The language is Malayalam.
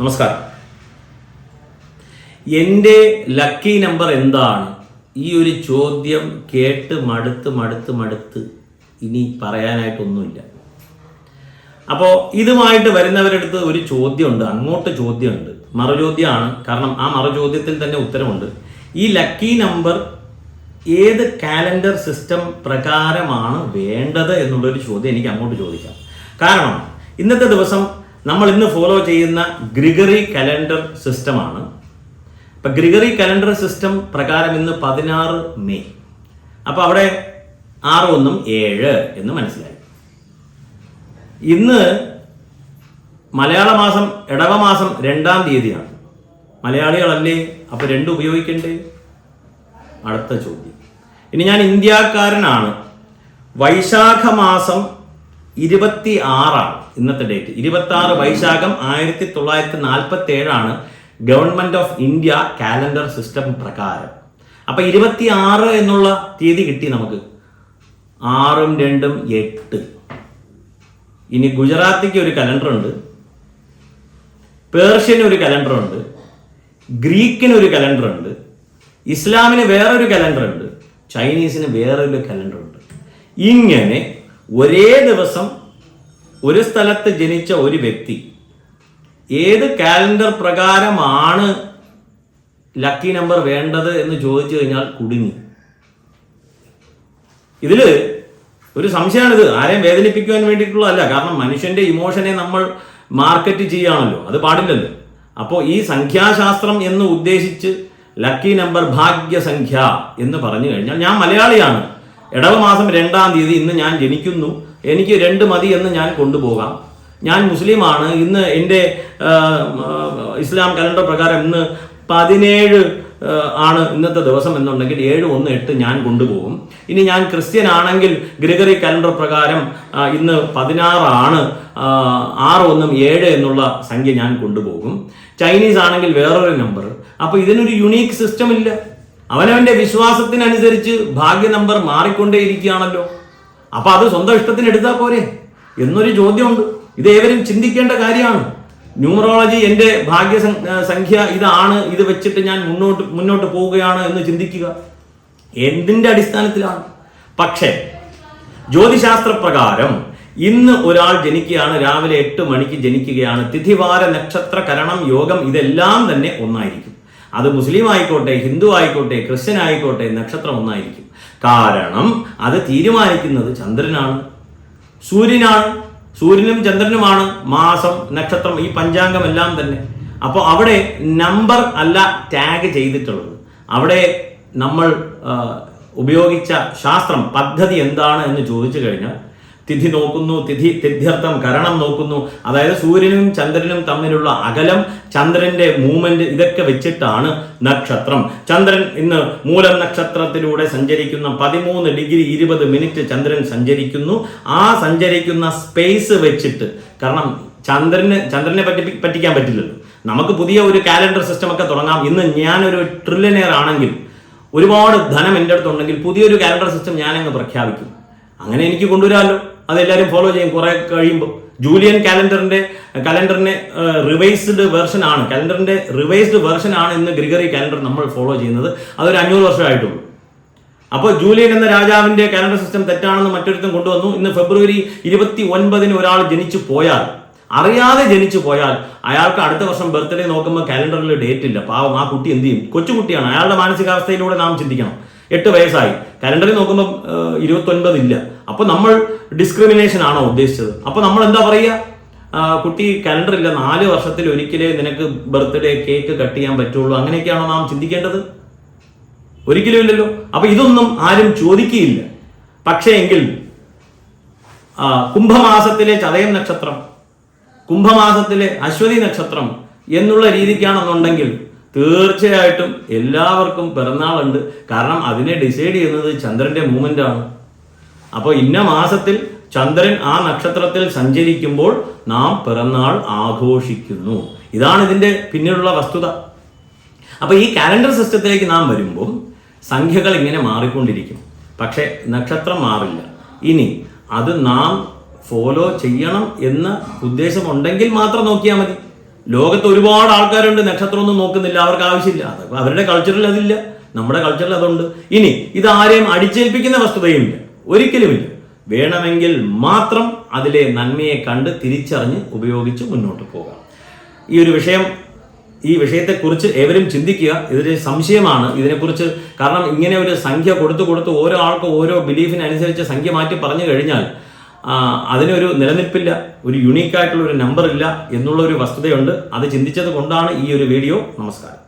നമസ്കാരം. എന്റെ ലക്കി നമ്പർ എന്താണ്? ഈ ഒരു ചോദ്യം കേട്ട് മടുത്ത് മടുത്ത് മടുത്ത് ഇനി പറയാനായിട്ടൊന്നുമില്ല. അപ്പോൾ ഇതുമായിട്ട് വരുന്നവരടുത്ത് ഒരു ചോദ്യമുണ്ട് അങ്ങോട്ട് ചോദ്യമുണ്ട്. മറുചോദ്യമാണ് കാരണം ആ മറുചോദ്യത്തിൽ തന്നെ ഉത്തരമുണ്ട്. ഈ ലക്കി നമ്പർ ഏത് കാലണ്ടർ സിസ്റ്റം പ്രകാരമാണ് വേണ്ടത് എന്നുള്ളൊരു ചോദ്യം എനിക്ക് അങ്ങോട്ട് ചോദിക്കാം. കാരണം ഇന്നത്തെ ദിവസം നമ്മൾ ഇന്ന് ഫോളോ ചെയ്യുന്ന ഗ്രിഗറി കലണ്ടർ സിസ്റ്റമാണ് ഇപ്പം ഗ്രിഗറി കലണ്ടർ സിസ്റ്റം പ്രകാരം ഇന്ന് പതിനാറ് മെയ്. അപ്പോൾ അവിടെ ആറ് ഒന്നും ഏഴ് എന്ന് മനസ്സിലായി. ഇന്ന് മലയാള മാസം ഇടവ മാസം രണ്ടാം തീയതിയാണ്. മലയാളികളല്ലേ? അപ്പോൾ രണ്ട് ഉപയോഗിക്കണ്ടേ? അടുത്ത ചോദ്യം. ഇനി ഞാൻ ഇന്ത്യക്കാരനാണ്. വൈശാഖ മാസം ഇരുപത്തി ആറാണ് ഇന്നത്തെ ഡേറ്റ്. ഇരുപത്തി ആറ് വൈശാഖം ആയിരത്തി തൊള്ളായിരത്തി നാൽപ്പത്തി ഏഴാണ് government of India calendar system പ്രകാരം. അപ്പൊ ഇരുപത്തി ആറ് എന്നുള്ള തീയതി കിട്ടി നമുക്ക്. ആറും രണ്ടും എട്ട്. ഇനി ഗുജറാത്തിക്ക് ഒരു കലണ്ടർ ഉണ്ട് പേർഷ്യന് ഒരു കലണ്ടർ ഉണ്ട് ഗ്രീക്കിന് ഒരു കലണ്ടർ ഉണ്ട് ഇസ്ലാമിന് വേറൊരു കലണ്ടർ ഉണ്ട് ചൈനീസിന് വേറൊരു കലണ്ടർ ഉണ്ട് ഇങ്ങനെ ഒരേ ദിവസം ഒരു സ്ഥലത്ത് ജനിച്ച ഒരു വ്യക്തി. ഏത് കാലണ്ടർ പ്രകാരമാണ് ലക്കി നമ്പർ വേണ്ടത് എന്ന് ചോദിച്ചു കഴിഞ്ഞാൽ കുടുങ്ങി. ഇതിൽ ഒരു സംശയമാണിത്. ആരെയും വേദനിപ്പിക്കുവാൻ വേണ്ടിയിട്ടുള്ളതല്ല. കാരണം മനുഷ്യന്റെ ഇമോഷനെ നമ്മൾ മാർക്കറ്റ് ചെയ്യുകയാണല്ലോ. അത് പാടില്ലല്ലോ. അപ്പോൾ ഈ സംഖ്യാശാസ്ത്രം എന്ന് ഉദ്ദേശിച്ച് ലക്കി നമ്പർ ഭാഗ്യസംഖ്യ എന്ന് പറഞ്ഞു കഴിഞ്ഞാൽ ഞാൻ മലയാളിയാണ്. ഇടവ മാസം രണ്ടാം തീയതി ഇന്ന് ഞാൻ ജനിക്കുന്നു. എനിക്ക് രണ്ട് മതി എന്ന് ഞാൻ കൊണ്ടുപോകാം. ഞാൻ മുസ്ലിമാണ്. ഇന്ന് എന്റെ ഇസ്ലാം കലണ്ടർ പ്രകാരം ഇന്ന് പതിനേഴ് ആണ് ഇന്നത്തെ ദിവസം എന്നുണ്ടെങ്കിൽ ഏഴ് ഒന്ന് എട്ട് ഞാൻ കൊണ്ടുപോകും. ഇനി ഞാൻ ക്രിസ്ത്യൻ ആണെങ്കിൽ ഗ്രിഗറി കലണ്ടർ പ്രകാരം ഇന്ന് പതിനാറാണ് ആറ് ഒന്നും ഏഴ് എന്നുള്ള സംഖ്യ ഞാൻ കൊണ്ടുപോകും. ചൈനീസ് ആണെങ്കിൽ വേറൊരു നമ്പർ. അപ്പോൾ ഇതിനൊരു യുണീക്ക് സിസ്റ്റം ഇല്ല അവനവന്റെ വിശ്വാസത്തിനനുസരിച്ച് ഭാഗ്യ നമ്പർ മാറിക്കൊണ്ടേയിരിക്കുകയാണല്ലോ. അപ്പൊ അത് സ്വന്തം ഇഷ്ടത്തിന് എടുത്താൽ പോരെ? എന്നൊരു ചോദ്യമുണ്ട്. ഇത് ഏവരും ചിന്തിക്കേണ്ട കാര്യമാണ്. ന്യൂമറോളജി എന്റെ ഭാഗ്യ സംഖ്യ ഇതാണ്. ഇത് വെച്ചിട്ട് ഞാൻ മുന്നോട്ട് മുന്നോട്ട് പോവുകയാണ് എന്ന് ചിന്തിക്കുക എന്തിന്റെ അടിസ്ഥാനത്തിലാണ്? പക്ഷേ ജ്യോതിശാസ്ത്ര പ്രകാരം ഇന്ന് ഒരാൾ ജനിക്കുകയാണ് രാവിലെ എട്ട് മണിക്ക് ജനിക്കുകയാണ് തിഥിവാര നക്ഷത്ര കരണം യോഗം ഇതെല്ലാം തന്നെ ഒന്നായിരിക്കും. അത് മുസ്ലിം ആയിക്കോട്ടെ ഹിന്ദു ആയിക്കോട്ടെ ക്രിസ്ത്യൻ ആയിക്കോട്ടെ നക്ഷത്രം ഒന്നായിരിക്കും. കാരണം അത് തീരുമാനിക്കുന്നത് ചന്ദ്രനാണ്. സൂര്യനാണ്. സൂര്യനും ചന്ദ്രനുമാണ് മാസം നക്ഷത്രം ഈ പഞ്ചാംഗം എല്ലാം തന്നെ. അപ്പോൾ അവിടെ നമ്പർ അല്ല ടാഗ് ചെയ്തിട്ടുള്ളത്. അവിടെ നമ്മൾ ഉപയോഗിച്ച ശാസ്ത്രം പദ്ധതി എന്താണ് എന്ന് ചോദിച്ചു കഴിഞ്ഞാൽ തിഥി നോക്കുന്നു തിഥി തിഥ്യർത്ഥം കരണം നോക്കുന്നു. അതായത് സൂര്യനും ചന്ദ്രനും തമ്മിലുള്ള അകലം ചന്ദ്രന്റെ മൂവ്മെന്റ് ഇതൊക്കെ വെച്ചിട്ടാണ് നക്ഷത്രം. ചന്ദ്രൻ ഇന്ന് മൂലം നക്ഷത്രത്തിലൂടെ സഞ്ചരിക്കുന്ന പതിമൂന്ന് ഡിഗ്രി ഇരുപത് മിനിറ്റ് ചന്ദ്രൻ സഞ്ചരിക്കുന്നു. ആ സഞ്ചരിക്കുന്ന സ്പേസ് വെച്ചിട്ട് കാരണം ചന്ദ്രന് ചന്ദ്രനെ പറ്റി പറ്റിക്കാൻ പറ്റില്ലല്ലോ. നമുക്ക് പുതിയ ഒരു കാലണ്ടർ സിസ്റ്റം ഒക്കെ തുടങ്ങാം. ഇന്ന് ഞാനൊരു ട്രില്യനെയർ ആണെങ്കിൽ ഒരുപാട് ധനം എന്റെ അടുത്തുണ്ടെങ്കിൽ പുതിയൊരു കാലണ്ടർ സിസ്റ്റം ഞാനങ്ങ് പ്രഖ്യാപിക്കും. അങ്ങനെ എനിക്ക് കൊണ്ടുവരാമല്ലോ. അതെല്ലാവരും ഫോളോ ചെയ്യും. കുറെ കഴിയുമ്പോൾ ജൂലിയൻ കാലണ്ടറിന്റെ കലണ്ടറിനെ റിവൈസ്ഡ് വെർഷൻ ആണ്. കലണ്ടറിന്റെ റിവൈസ്ഡ് വെർഷൻ ആണ് ഇന്ന് ഗ്രിഗറി കാലണ്ടർ നമ്മൾ ഫോളോ ചെയ്യുന്നത്. അതൊരു അഞ്ഞൂറ് വർഷമായിട്ടുള്ളൂ. അപ്പോൾ ജൂലിയൻ എന്ന രാജാവിന്റെ കാലണ്ടർ സിസ്റ്റം തെറ്റാണെന്ന് മറ്റൊരുത്തും കൊണ്ടുവന്നു. ഇന്ന് ഫെബ്രുവരി ഇരുപത്തി ഒൻപതിന് ഒരാൾ ജനിച്ചു പോയാൽ അറിയാതെ ജനിച്ചു പോയാൽ അയാൾക്ക് അടുത്ത വർഷം ബർത്ത്ഡേ നോക്കുമ്പോൾ കാലണ്ടറിൽ ഡേറ്റ് ഇല്ല. പാവം ആ കുട്ടി എന്ത് ചെയ്യും? കൊച്ചുകുട്ടിയാണ്. അയാളുടെ മാനസികാവസ്ഥയിലൂടെ നാം ചിന്തിക്കണം. എട്ട് വയസ്സായി. കലണ്ടറിൽ നോക്കുമ്പോൾ ഇരുപത്തി ഒൻപത് ഇല്ല അപ്പോൾ നമ്മൾ ഡിസ്ക്രിമിനേഷൻ ആണോ ഉദ്ദേശിച്ചത്? അപ്പോൾ നമ്മൾ എന്താ പറയുക? കുട്ടി കലണ്ടർ ഇല്ല നാല് വർഷത്തിൽ ഒരിക്കലേ നിനക്ക് ബർത്ത്ഡേ കേക്ക് കട്ട് ചെയ്യാൻ പറ്റുള്ളൂ. അങ്ങനെയൊക്കെയാണോ നാം ചിന്തിക്കേണ്ടത്? ഒരിക്കലും ഇല്ലല്ലോ. അപ്പൊ ഇതൊന്നും ആരും ചോദിക്കുകയില്ല. പക്ഷേ എങ്കിൽ കുംഭമാസത്തിലെ ചതയം നക്ഷത്രം കുംഭമാസത്തിലെ അശ്വതി നക്ഷത്രം എന്നുള്ള രീതിക്കാണെന്നുണ്ടെങ്കിൽ തീർച്ചയായിട്ടും എല്ലാവർക്കും പിറന്നാളുണ്ട്. കാരണം അതിനെ ഡിസൈഡ് ചെയ്യുന്നത് ചന്ദ്രന്റെ മൂവ്മെന്റ് ആണ്. അപ്പോൾ ഇന്ന മാസത്തിൽ ചന്ദ്രൻ ആ നക്ഷത്രത്തിൽ സഞ്ചരിക്കുമ്പോൾ നാം പിറന്നാൾ ആഘോഷിക്കുന്നു. ഇതാണ് ഇതിന്റെ പിന്നിലുള്ള വസ്തുത. അപ്പോൾ ഈ കാലണ്ടർ സിസ്റ്റത്തിലേക്ക് നാം വരുമ്പോൾ സംഖ്യകൾ ഇങ്ങനെ മാറിക്കൊണ്ടിരിക്കും. പക്ഷേ നക്ഷത്രം മാറില്ല. ഇനി അത് നാം ഫോളോ ചെയ്യണം എന്ന ഉദ്ദേശമുണ്ടെങ്കിൽ മാത്രം നോക്കിയാൽ മതി. ലോകത്ത് ഒരുപാട് ആൾക്കാരുണ്ട് നക്ഷത്രമൊന്നും നോക്കുന്നില്ല അവർക്ക് ആവശ്യമില്ല. അത് അവരുടെ കൾച്ചറിൽ അതില്ല നമ്മുടെ കൾച്ചറിൽ അതുണ്ട്. ഇനി ഇത് ആരെയും അടിച്ചേൽപ്പിക്കുന്ന വസ്തുതയുമില്ല ഒരിക്കലുമില്ല. വേണമെങ്കിൽ മാത്രം അതിലെ നന്മയെ കണ്ട് തിരിച്ചറിഞ്ഞ് ഉപയോഗിച്ച് മുന്നോട്ട് പോകാം. ഈ ഒരു വിഷയം ഈ വിഷയത്തെക്കുറിച്ച് ഏവരും ചിന്തിക്കുക. ഇതൊരു സംശയമാണ് ഇതിനെക്കുറിച്ച്. കാരണം ഇങ്ങനെ ഒരു സംഖ്യ കൊടുത്തു കൊടുത്ത് ഓരോ ആൾക്കും ഓരോ ബിലീഫിനനുസരിച്ച് സംഖ്യ മാറ്റി പറഞ്ഞു കഴിഞ്ഞാൽ അതിനൊരു നിലനിൽപ്പില്ല ഒരു യുണീക്കായിട്ടുള്ള ഒരു നമ്പർ ഇല്ല എന്നുള്ള ഒരു വസ്തുതയുണ്ട്. അത് ചിന്തിച്ചത് കൊണ്ടാണ് ഈ ഒരു വീഡിയോ നമസ്കാരം.